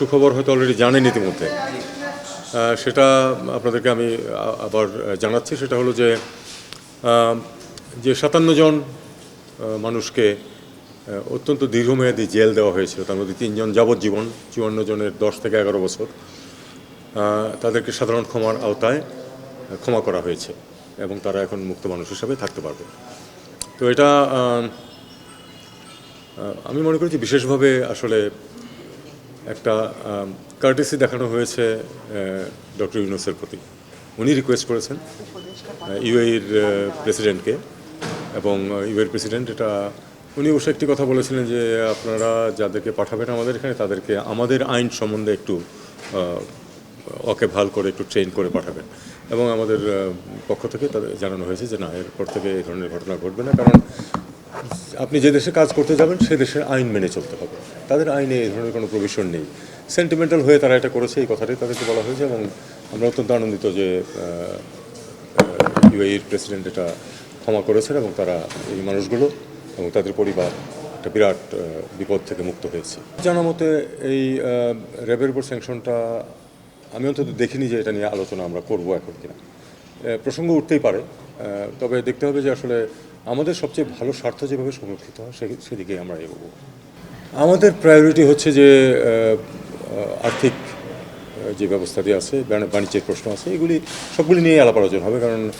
সুখবর হয়তো অলরেডি জানেন ইতিমধ্যে। সেটা আপনাদেরকে আমি আবার জানাচ্ছি, সেটা হলো যে যে সাতান্ন জন মানুষকে অত্যন্ত দীর্ঘমেয়াদী জেল দেওয়া হয়েছিল, তার মধ্যে তিনজন যাবজ্জীবন, চুয়ান্ন জনের দশ থেকে এগারো বছর তাদেরকে সাধারণ ক্ষমার আওতায় ক্ষমা করা হয়েছে এবং তারা এখন মুক্ত মানুষ হিসাবে থাকতে পারবে। তো এটা আমি মনে করি যে বিশেষভাবে আসলে একটা কার্টেসি দেখানো হয়েছে ডক্টর ইউনুসের প্রতি। উনি রিকোয়েস্ট করেছেন ইউএইর প্রেসিডেন্টকে এবং ইউএর প্রেসিডেন্ট এটা, উনি অবশ্য একটি কথা বলেছিলেন যে, আপনারা যাদেরকে পাঠাবেন আমাদের এখানে, তাদেরকে আমাদের আইন সম্বন্ধে একটু ওকে ভালো করে একটু ট্রেন করে পাঠাবেন। এবং আমাদের পক্ষ থেকে তাদের জানানো হয়েছে যে, না, এরপর থেকে এই ধরনের ঘটনা ঘটবে না। কারণ আপনি যে দেশে কাজ করতে যাবেন, সে দেশের আইন মেনে চলতে হবে। তাদের আইনে এই ধরনের কোনো প্রভিশন নেই। সেন্টিমেন্টাল হয়ে তারা এটা করেছে এই কথাটাই তাদেরকে বলা হয়েছে এবং আমরা অত্যন্ত আনন্দিত যে ইউএইর প্রেসিডেন্ট এটা ক্ষমা করেছেন এবং তারা এই মানুষগুলো এবং তাদের পরিবার একটা বিরাট বিপদ থেকে মুক্ত হয়েছে। জানা মতে এই র্যাবের উপর স্যাংশনটা আমি অন্তত দেখিনি যে এটা নিয়ে আলোচনা আমরা করব এখন কিনা। প্রসঙ্গ উঠতেই পারে তবে দেখতে হবে যে আসলে আমাদের সবচেয়ে ভালো স্বার্থ যেভাবে সংরক্ষিত হয়, সে- সেদিকেই আমরা এগোবো। আমাদের প্রায়োরিটি হচ্ছে যে আর্থিক যে ব্যবস্থাটি আছে বাণিজ্যের প্রশ্ন আছে, এগুলি সবগুলি নিয়ে আলাপ আলোচনা হবে, কারণ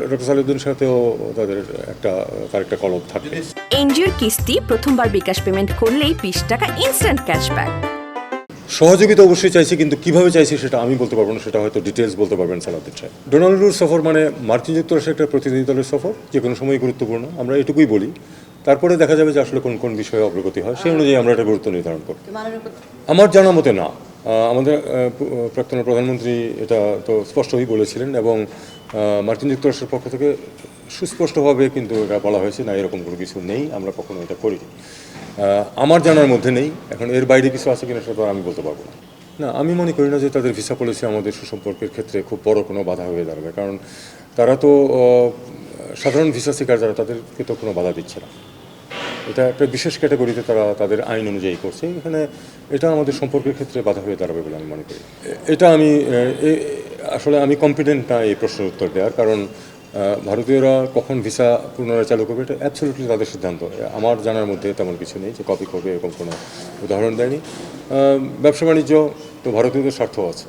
ডক্টর সালিউদ্দিন সাথেও তাদের একটা, তার একটা কলম থাকবে। এনজিওর কিস্তি প্রথমবার বিকাশ পেমেন্ট করলেই বিশ টাকা ইনস্ট্যান্ট ক্যাশব্যাক সহযোগিতা অবশ্যই চাইছি, কিন্তু কীভাবে চাইছি সেটা আমি বলতে পারব না, সেটা হয়তো ডিটেলস বলতে পারবেন সালাউদ্দিন সাহেব। ডোনাল্ডুর সফর মানে মার্কিন যুক্তরাষ্ট্রের একটা প্রতিনিধি দলের সফর, যে কোনো সময় গুরুত্বপূর্ণ, আমরা এটুকুই বলি। তারপরে দেখা যাবে যে আসলে কোন কোন বিষয়ে অগ্রগতি হয়, সেই অনুযায়ী আমরা এটা গুরুত্ব নির্ধারণ করব। আমার জানা মতে না। আমাদের প্রাক্তন প্রধানমন্ত্রী এটা তো স্পষ্টই বলেছিলেন এবং মার্কিন যুক্তরাষ্ট্রের পক্ষ থেকে সুস্পষ্টভাবে কিন্তু এটা বলা হয়েছে, না, এরকম কোনো কিছু নেই, আমরা কখনো এটা করিনি। আমার জানার মধ্যে নেই। এখন এর বাইরে কিছু আছে কিনা সেটা আমি বলতে পারব না। না, আমি মনে করি না যে তাদের ভিসা পলিসি আমাদের সুসম্পর্কের ক্ষেত্রে খুব বড় কোনো বাধা হয়ে দাঁড়াবে। কারণ তারা তো সাধারণ ভিসা শিকার যারা, তাদেরকে তো কোনো বাধা দিচ্ছে না। এটা একটা বিশেষ ক্যাটাগরিতে তারা তাদের আইন অনুযায়ী করছে। এখানে এটা আমাদের সম্পর্কের ক্ষেত্রে বাধা হয়ে দাঁড়াবে বলে আমি মনে করি। এটা আমি আসলে আমি কনফিডেন্ট না এই প্রশ্নের উত্তর দেওয়ার। কারণ ভারতীয়রা কখন ভিসা পুনরায় চালু করবে, এটা অ্যাবসলিউটলি তাদের সিদ্ধান্ত। আমার জানার মধ্যে তেমন কিছু নেই যে কপি করবে এরকম কোনো উদাহরণ দেয়নি। ব্যবসা বাণিজ্য তো ভারতীয়দের স্বার্থ আছে।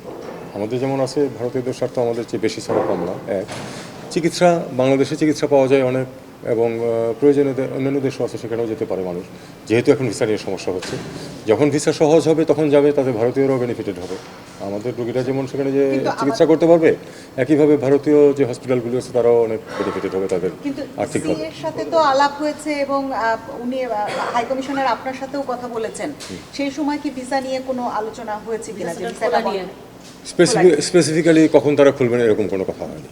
আমাদের যেমন আছে, ভারতীয়দের স্বার্থ আমাদের চেয়ে বেশি ছাড়া কম না, এক। চিকিৎসা, বাংলাদেশে চিকিৎসা পাওয়া যায় অনেক। এবং আহ, প্রয়োজনে দে- অন্যান্য দেশও আছে সেখানেও যেতে পারে মানুষ। যেহেতু এখন ভিসা নিয়ে সমস্যা হচ্ছে। যখন ভিসা সহজ হবে তখন যাবে তাতে ভারতীয়রাও বেনিফিটেড হবে। আমাদের রোগীরা যেমন সেখানে যে চিকিৎসা করতে পারবে একইভাবে ভারতীয় যে হসপিটালগুলো আছে তারাও অনেক বেনিফিটেড হবে তাদের কিন্তু আর্থিকভাবে এর সাথে তো আলাপ হয়েছে এবং উনি হাই কমিশনার আপনার সাথেও কথা বলেছেন। সেই সময় কি ভিসা নিয়ে কোনো আলোচনা হয়েছে কিনা? স্পেসিফিক্যালি কখন তারা খুলবেন এরকম কোনো কথা হয়নি।